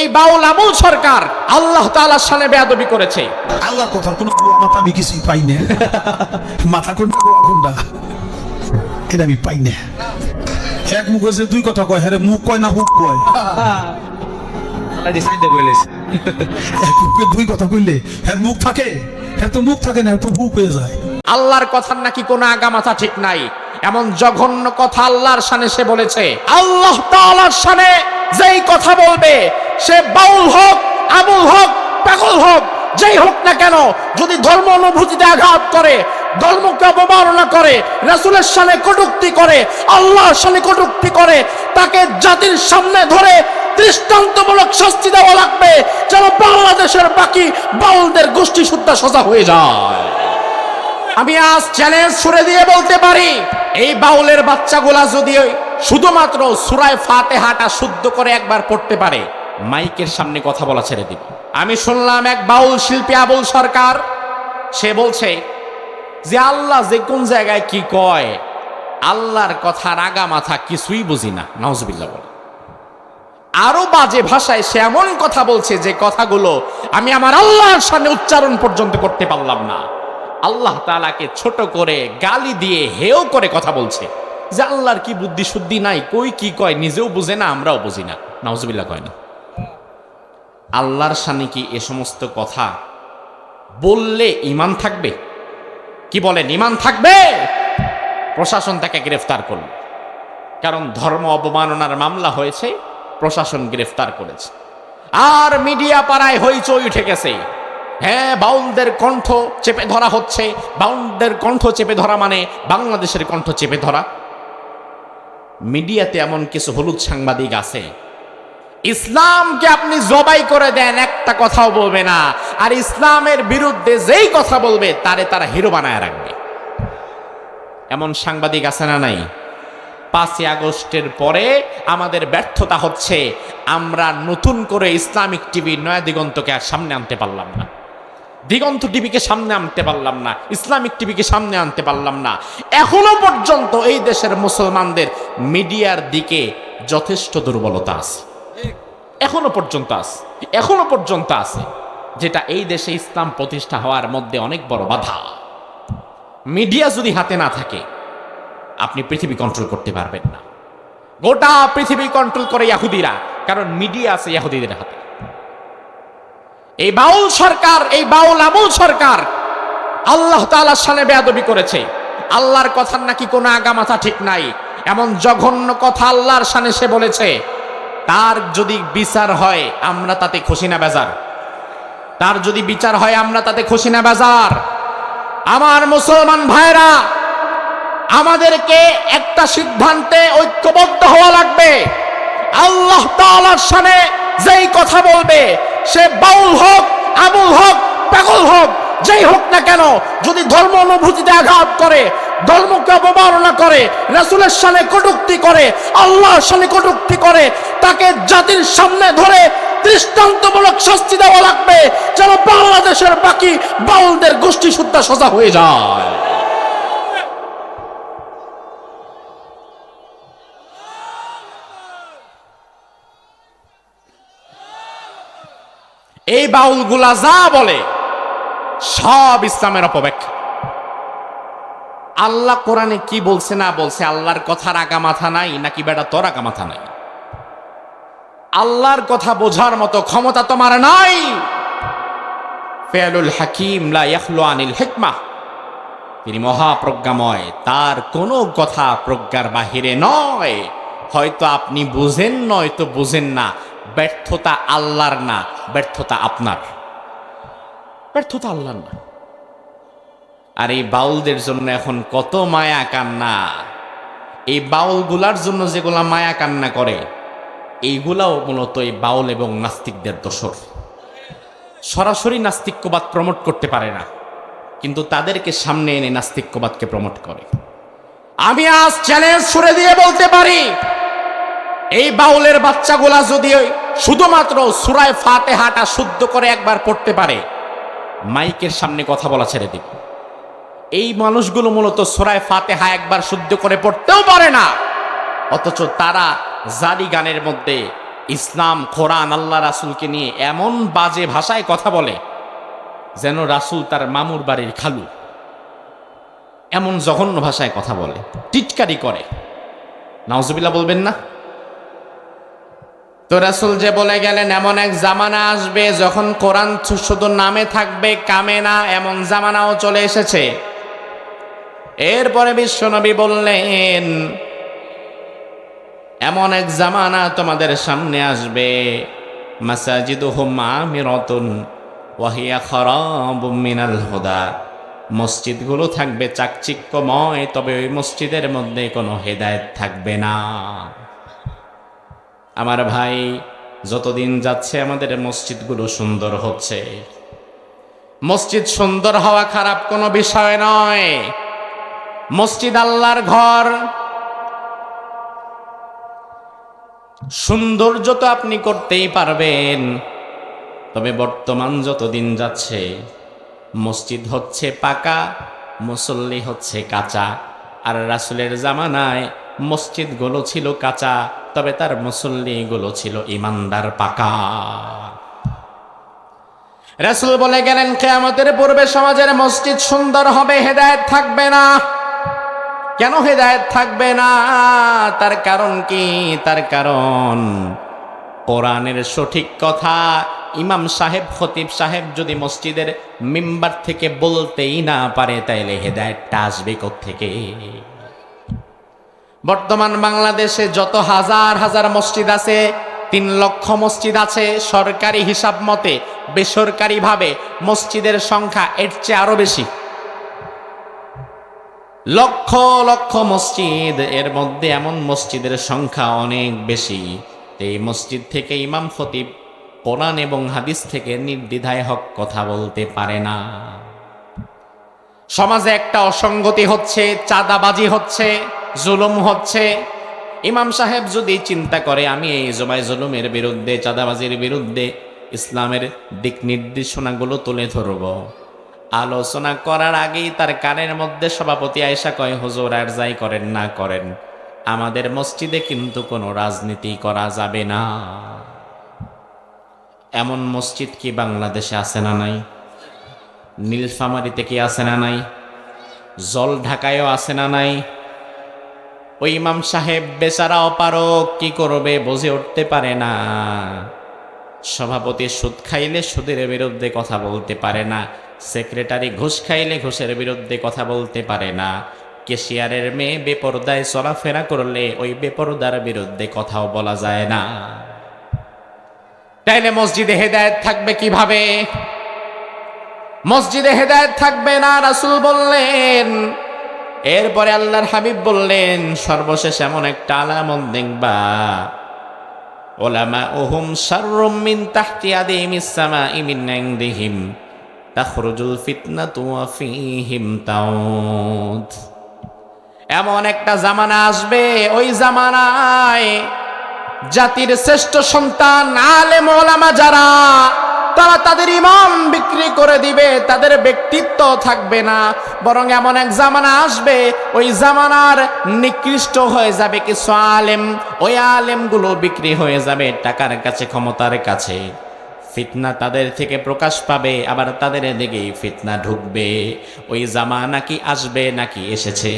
এই বাউল আমুল সরকার আল্লাহ তাআলার সানে বেয়াদবি করেছে। আল্লাহ কথার কোনো মাথা আমি কিছুই পাই না। মাথা গোয়া কোনটা এটা আমি পাই না। এক মুখ হয়েছে দুই কথা কয় হ্যাঁ মুখ কয় না হুক কয়। এক মুখে দুই কথা কইলে হ্যাঁ মুখ থাকে হ্যাঁ তো মুখ থাকে না তো হুক হয়ে যায়। আল্লাহর কথার নাকি কোনো আগামাথা ঠিক নাই। এমন জঘন্য কথা আল্লাহর সানে সে বলেছে। আল্লাহ তাআলার সানে যেই কথা বলবে সে বাউল হোক আমুল হোক, পাগল হোক, যেই হোক না কেন, যদি ধর্ম অনুভূতিতে আঘাত করে, ধর্মকে অবমাননা করে, রাসূলের সানে কটুক্তি করে, আল্লাহর সানে কটুক্তি করে, তাকে জাতির সামনে ধরে দৃষ্টান্তমূলক শাস্তি দেওয়া লাগবে, যেন বাংলাদেশের বাকি বাউলদের গোষ্ঠী সুদ্ধা সোজা হয়ে যায়। আমি আজ চ্যালেঞ্জ ছুড়ে দিয়ে বলতে পারি, এই বাউলের বাচ্চাগুলা যদি শুধুমাত্র সুরায় ফাতেহাটা শুদ্ধ করে একবার পড়তে পারে মাইকের সামনে কথা বলা ছেড়ে দিব। আমি শুনলাম এক বাউল শিল্পী আবুল সরকার, সে বলছে যে আল্লাহ যে কোন জায়গায় কি কয়, আল্লাহর কথা রাগা মাথা কিছুই বুঝি না নওয়াজবিল্লাহ বলে। আরও বাজে ভাষায় সে এমন কথা বলছে যে কথাগুলো আমি আমার আল্লাহর সামনে উচ্চারণ পর্যন্ত করতে পারলাম না। আল্লাহ তালাকে ছোট করে গালি দিয়ে হেও করে কথা বলছে যে আল্লাহর কি বুদ্ধি শুদ্ধি নাই, কই কি কয় নিজেও বুঝে না, আমরাও বুঝি না, নাউজুবিল্লাহ কয় না। আল্লাহর সামনে কি এ সমস্ত কথা? বললে ইমান থাকবে? কি বলেন ইমান থাকবে? প্রশাসন তাকে গ্রেফতার করল। কারণ ধর্ম অবমাননার মামলা হয়েছে, প্রশাসন গ্রেফতার করেছে। আর মিডিয়া পাড়ায় হইচই উঠে গেছে। হ্যাঁ বাউলদের কণ্ঠ চেপে ধরা হচ্ছে। বাউলদের কণ্ঠ চেপে ধরা মানে বাংলাদেশের কণ্ঠ চেপে ধরা। মিডিয়াতে এমন কিছু হলুদ সাংবাদিক আছে ইসলামকে আপনি জবাই করে দেন, একটা কথাও বলবে না। আর ইসলামের বিরুদ্ধে যেই কথা বলবে, তারে তারা হিরো বানায় রাখবে। এমন সাংবাদিক আছে না নাই? পাঁচই আগস্টের পরে আমাদের ব্যর্থতা হচ্ছে, আমরা নতুন করে ইসলামিক টিভি নয়া দিগন্তকে আর সামনে আনতে পারলাম না। দিগন্ত টিভিকে সামনে আনতে পারলাম না, ইসলামিক টিভিকে সামনে আনতে পারলাম না। এখনও পর্যন্ত এই দেশের মুসলমানদের মিডিয়ার দিকে যথেষ্ট দুর্বলতা আছে। এখনও পর্যন্ত আছে, এখনও পর্যন্ত আছে, যেটা এই দেশে ইসলাম প্রতিষ্ঠা হওয়ার মধ্যে অনেক বড় বাধা। মিডিয়া যদি হাতে না থাকে, আপনি পৃথিবী কন্ট্রোল করতে পারবেন না। গোটা পৃথিবী কন্ট্রোল করে ইয়াহুদিরা, কারণ মিডিয়া আছে ইয়াহুদিদের হাতে। এই বাউল সরকার, এই বাউল আমুল সরকার, আল্লাহ তাআলার সামনে বেয়াদবি করেছে। আল্লাহর কথার নাকি কোনো আগামাথা ঠিক নাই। এমন জঘন্য কথা আল্লাহর সামনে সে বলেছে। তার যদি বিচার হয়, আমরা তাতে খুশি না, বেজার। তার যদি বিচার হয়, আমরা তাতে খুশি না, বেজার। আমার মুসলমান ভাইরা, আমাদেরকে একটা সিদ্ধান্তে ঐক্যবদ্ধ হওয়া লাগবে। আল্লাহ তাআলার সামনে যেই কথা বলবে, সে বাউল হোক আবুল হোক, পাগল হোক, যেই হোক না কেন, যদি ধর্ম অনুভূতিতে আঘাত করে ধর্মকে অবমাননা করে, রাসূলের সামনে কটূক্তি করে, আল্লাহর সামনে কটূক্তি করে, তাকে জাতির সামনে ধরে দৃষ্টান্তমূলক শাস্তি দেওয়া লাগবে যেন বাংলাদেশের বাকি বাউলদের গোষ্ঠী সুদ্ধা সোজা হয়ে যায়। এই বাউলগুলা যা বলে, সব ইসলামের অপব্যাখ্যা। আল্লাহ কোরআনে কি বলছে না বলছে? আল্লাহর কথার আগা মাথা নাই, নাকি বেটা তোর আগা মাথা নাই? আল্লাহর কথা বোঝার মতো ক্ষমতা তোমার নাই। ফেয়ালুল হাকিম লা ইয়াখলু আনিল হিকমা। তিনি মহাপ্রজ্ঞাময়, তার কোনো কথা প্রজ্ঞার বাহিরে নয়। হয়তো আপনি বুঝেন, নয়তো বুঝেন না। ব্যর্থতা আল্লাহর না, ব্যর্থতা আপনার। ব্যর্থতা আল্লাহর না। আর এই বাউলদের জন্য এখন কত মায়া কান্না। এই বাউলগুলার জন্য যেগুলা মায়া কান্না করে, এইগুলাও মূলত এই বাউল এবং নাস্তিকদের দোষর। সরাসরি নাস্তিক্যবাদ প্রমোট করতে পারে না, কিন্তু তাদেরকে সামনে এনে নাস্তিক্যবাদকে প্রমোট করে। আমি আজ চ্যালেঞ্জ ছুড়ে দিয়ে বলতে পারি, এই বাউলের বাচ্চাগুলা যদি শুধুমাত্র সুরায় ফাতেহাটা শুদ্ধ করে একবার পড়তে পারে, মাইকের সামনে কথা বলা ছেড়ে দিব। এই মানুষগুলো মূলত সুরায় ফাতেহা একবার শুদ্ধ করে পড়তেও পারে না। অথচ তারা জারি গানের মধ্যে ইসলাম, কোরআন, আল্লাহ রাসুলকে নিয়ে এমন বাজে ভাষায় কথা বলে যেন রাসুল তার মামুর বাড়ির খালু। এমন জঘন্য ভাষায় কথা বলে, টিটকারি করে। নাউজুবিল্লাহ বলবেন না? তো রাসুল যে বলে গেলেন, এমন এক জামানা আসবে যখন কোরআন শুধু নামে থাকবে, কামে না, এমন জামানাও চলে এসেছে। এরপরে বিশ্বনবী বললেন, এমন এক জামানা তোমাদের সামনে আসবে। মাসাজিদ হুম আমিরতুন ওয়াহিয়া খরাব মিনাল হুদা। মসজিদগুলো থাকবে চাকচিক্যময়, তবে ওই মসজিদের মধ্যে কোনো হেদায়েত থাকবে না। আমার ভাই, যতদিন যাচ্ছে আমাদের মসজিদগুলো সুন্দর হচ্ছে। মসজিদ সুন্দর হওয়া খারাপ কোনো বিষয় নয়। মসজিদ আল্লাহর ঘর। সৌন্দর্য তো আপনি করতেই পারবেন, তবে বর্তমান যতদিন যাচ্ছে, মসজিদ হচ্ছে পাকা, মুসল্লি হচ্ছে কাঁচা, আর রাসুলের জামানায় মসজিদগুলো ছিল কাঁচা, তবে তার মুসল্লিগুলো ছিল ইমানদার পাকা। রাসুল বলে গেলেন, কেয়ামতের পূর্বে সমাজের মসজিদ সুন্দর হবে, হেদায়েত থাকবে না। কেন হেদায়েত থাকবে না? তার কারণ কি? তার কারণ কোরআনের সঠিক কথা ইমাম সাহেব, খতিব সাহেব যদি মসজিদের মেম্বার থেকে বলতেই না পারে, তাইলে হেদায়েতটা আসবে থেকে বর্তমান বাংলাদেশে যত হাজার হাজার মসজিদ আছে, তিন লক্ষ মসজিদ আছে, সরকারি হিসাব মতে বেসরকারিভাবে মসজিদের সংখ্যা এর চেয়ে আরও বেশি। লক্ষ লক্ষ মসজিদ, এর মধ্যে এমন মসজিদের সংখ্যা অনেক বেশি। এই মসজিদ থেকে ইমাম খতিব কোরআন এবং হাদিস থেকে নির্দ্বিধায় হক কথা বলতে পারে না। সমাজে একটা অসঙ্গতি হচ্ছে, চাঁদাবাজি হচ্ছে, জুলুম হচ্ছে। ইমাম সাহেব যদি চিন্তা করে, আমি এই জমাই জুলুমের বিরুদ্ধে, চাঁদাবাজির বিরুদ্ধে ইসলামের দিক নির্দেশনাগুলো তুলে ধরব। আলোচনা করার আগেই তার কানের মধ্যে সভাপতি আয়সা কয়, হুজুর, আর যাই করেন না করেন। আমাদের মসজিদে কিন্তু কোনো রাজনীতি করা যাবে না। এমন মসজিদ কি বাংলাদেশে আছে না নাই? নীলফামারিতে কি আছে না নাই? জল ঢাকায়ও আছে না নাই? ওই ইমাম সাহেব বেচারা অপারক কি করবে বুঝে উঠতে পারে না। সভাপতি সুদ খাইলে সুদের বিরুদ্ধে কথা বলতে পারে না। সেক্রেটারি ঘুষ খাইলে ঘুষের বিরুদ্ধে কথা বলতে পারে না। কেশিয়ারের মেয়ে বেপরদায় চলাফেরা করলে ওই বেপরদার বিরুদ্ধে কথাও বলা যায় না। তাইলে মসজিদে হেদায়েত থাকবে কীভাবে? মসজিদে হেদায়েত থাকবে না, রাসুল বললেন। এরপরে আল্লাহর হাবিব বললেন, সর্বশেষ এমন একটা আলামত দেখবা। ওলামা ওহুম শাররুম মিন তাহতি আদিমিস সামাই মিন ইনদিহিম। তাখরুজুল ফিতনা ওয়া ফীহিম তাউদ এমন একটা জামানা আসবে, ওই জামানায় জাতির শ্রেষ্ঠ সন্তান, আলেম ওলামা যারা, তারা তাদের ইমাম বিক্রি করে দিবে, তাদের ব্যক্তিত্ব থাকবে না। বরং এমন এক জামানা আসবে, ওই জামানার নিকৃষ্ট হয়ে যাবে কিছু আলেম, ওই আলেমগুলো বিক্রি হয়ে যাবে টাকার কাছে, ক্ষমতার কাছে। ফিতনা তাদের থেকে প্রকাশ পাবে, আবার তাদের দিকেই ফিতনা ঢুকবে। ওই জামা নাকি আসবে নাকি এসেছে?